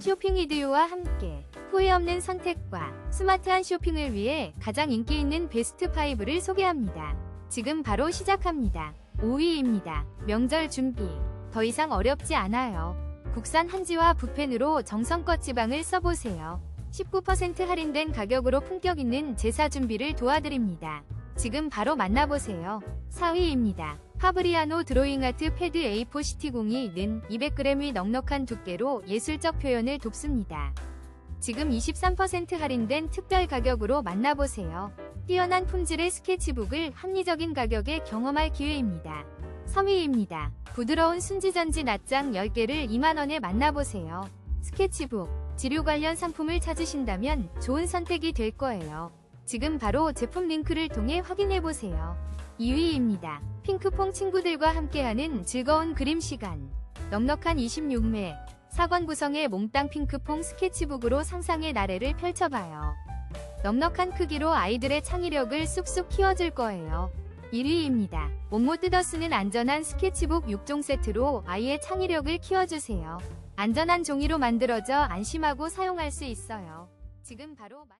쇼핑 이디오와 함께 후회 없는 선택과 스마트한 쇼핑을 위해 가장 인기 있는 베스트 5를 소개합니다. 지금 바로 시작합니다. 5위입니다. 명절 준비. 더 이상 어렵지 않아요. 국산 한지와 붓펜으로 정성껏 지방을 써보세요. 19% 할인된 가격으로 품격 있는 제사 준비를 도와드립니다. 지금 바로 만나보세요. 4위입니다. 파브리아노 드로잉 아트 패드 A4 시티공이 는 200g의 넉넉한 두께로 예술적 표현을 돕습니다. 지금 23% 할인된 특별 가격으로 만나보세요. 뛰어난 품질의 스케치북을 합리적인 가격에 경험할 기회입니다. 3위입니다. 부드러운 순지전지 낱장 10개를 2만원에 만나보세요. 스케치북, 지류 관련 상품을 찾으신다면 좋은 선택이 될 거예요. 지금 바로 제품 링크를 통해 확인해보세요. 2위입니다. 핑크퐁 친구들과 함께하는 즐거운 그림 시간. 넉넉한 26매, 사관 구성의 몽땅 핑크퐁 스케치북으로 상상의 나래를 펼쳐봐요. 넉넉한 크기로 아이들의 창의력을 쑥쑥 키워줄 거예요. 1위입니다. 온못 뜯어 쓰는 안전한 스케치북 6종 세트로 아이의 창의력을 키워주세요. 안전한 종이로 만들어져 안심하고 사용할 수 있어요. 지금 바로 마-